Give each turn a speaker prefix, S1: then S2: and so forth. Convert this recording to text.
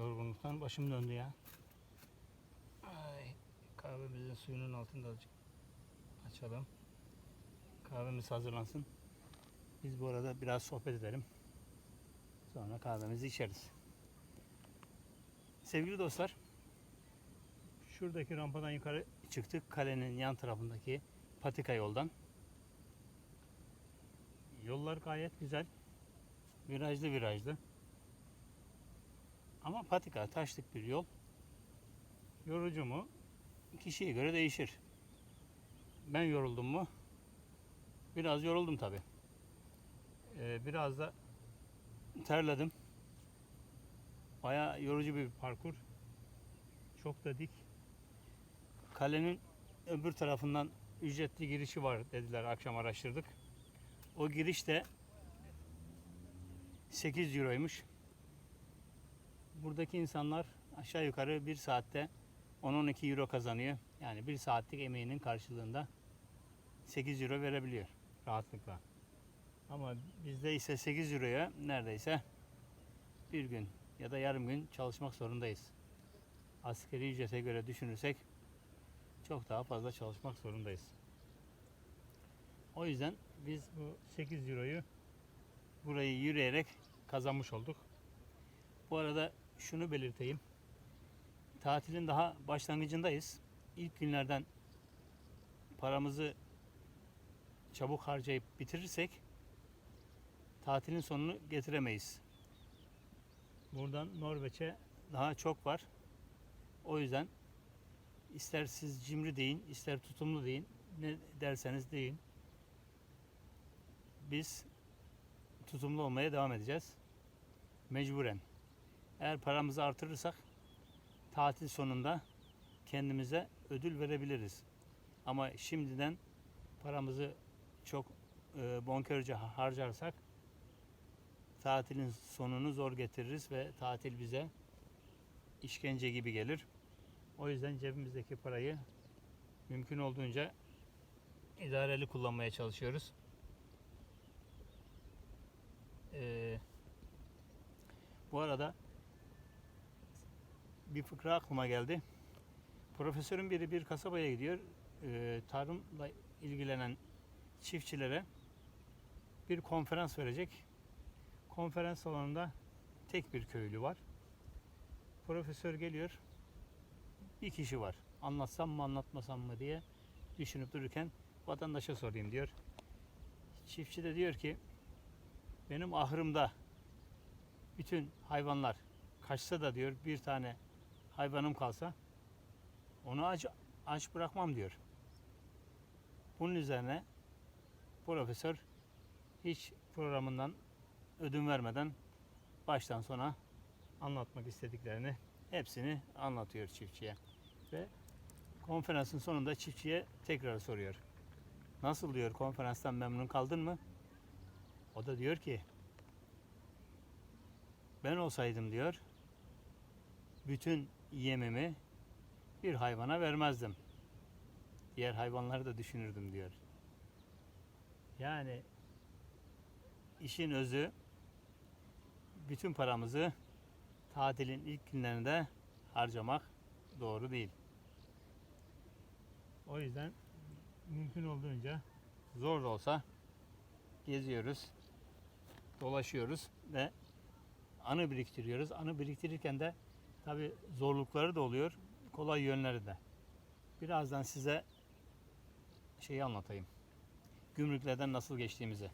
S1: Yorgunluktan başım döndü ya. Ay, kahvemizin suyunun altında azıcık açalım. Kahvemiz hazırlansın. Biz bu arada biraz sohbet edelim. Sonra kahvemizi içeriz. Sevgili dostlar, şuradaki rampadan yukarı çıktık. Kalenin yan tarafındaki patika yoldan. Yollar gayet güzel. Virajlı virajlı. Ama patika, taşlık bir yol. Yorucu mu? Kişiye göre değişir. Ben yoruldum mu? Biraz yoruldum tabi. biraz da terledim. Bayağı yorucu bir parkur. Çok da dik. Kalenin öbür tarafından ücretli girişi var dediler akşam araştırdık. O giriş de 8 euroymuş. Buradaki insanlar aşağı yukarı bir saatte 10-12 euro kazanıyor. Yani bir saatlik emeğinin karşılığında 8 euro verebiliyor rahatlıkla. Ama bizde ise 8 euroya neredeyse bir gün ya da yarım gün çalışmak zorundayız. Askeri ücrete göre düşünürsek çok daha fazla çalışmak zorundayız. O yüzden biz bu 8 euroyu burayı yürüyerek kazanmış olduk. Bu arada şunu belirteyim. Tatilin daha başlangıcındayız. İlk günlerden paramızı çabuk harcayıp bitirirsek tatilin sonunu getiremeyiz. Buradan Norveç'e daha çok var. O yüzden ister siz cimri deyin, ister tutumlu deyin, ne derseniz deyin. Biz tutumlu olmaya devam edeceğiz. Mecburen. Eğer paramızı artırırsak tatil sonunda kendimize ödül verebiliriz. Ama şimdiden paramızı çok e, bonkörce harcarsak tatilin sonunu zor getiririz ve tatil bize işkence gibi gelir. O yüzden cebimizdeki parayı mümkün olduğunca idareli kullanmaya çalışıyoruz. Ee, bu arada bir fıkra aklıma geldi. Profesörün biri bir kasabaya gidiyor. Ee, tarımla ilgilenen çiftçilere bir konferans verecek. Konferans salonunda tek bir köylü var. Profesör geliyor. Bir kişi var. Anlatsam mı anlatmasam mı diye düşünüp dururken vatandaşa sorayım diyor. Çiftçi de diyor ki benim ahırımda bütün hayvanlar kaçsa da diyor bir tane hayvanım kalsa onu aç, aç bırakmam diyor. Bunun üzerine profesör hiç programından ödün vermeden baştan sona anlatmak istediklerini hepsini anlatıyor çiftçiye. Ve konferansın sonunda çiftçiye tekrar soruyor. Nasıl diyor konferanstan memnun kaldın mı? O da diyor ki ben olsaydım diyor bütün yemimi bir hayvana vermezdim. Diğer hayvanları da düşünürdüm diyor. Yani işin özü bütün paramızı tatilin ilk günlerinde harcamak doğru değil. O yüzden mümkün olduğunca zor da olsa geziyoruz, dolaşıyoruz ve anı biriktiriyoruz. Anı biriktirirken de tabi zorlukları da oluyor, kolay yönleri de. Birazdan size şeyi anlatayım. Gümrüklerden nasıl geçtiğimizi.